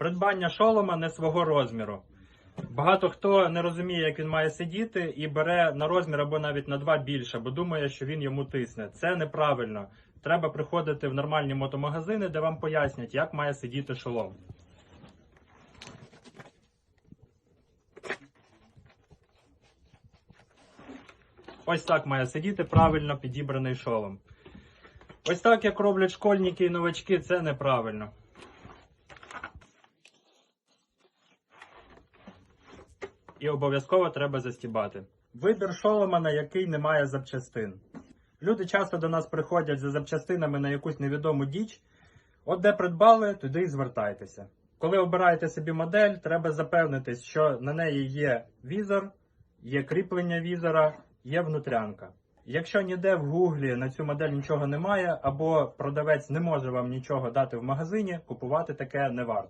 Придбання шолома не свого розміру. Багато хто не розуміє, як він має сидіти, і бере на розмір або навіть на два більше, бо думає, що він йому тисне. Це неправильно. Треба приходити в нормальні мотомагазини, де вам пояснять, як має сидіти шолом. Ось так має сидіти правильно підібраний шолом. Ось так, як роблять школьники і новачки, це неправильно. І обов'язково треба застібати. Вибір шолома, на який немає запчастин. Люди часто до нас приходять за запчастинами на якусь невідому діч. От де придбали, туди і звертайтеся. Коли обираєте собі модель, треба запевнитись, що на неї є візор, є кріплення візора, є внутрянка. Якщо ніде в гуглі на цю модель нічого немає, або продавець не може вам нічого дати в магазині, купувати таке не варто.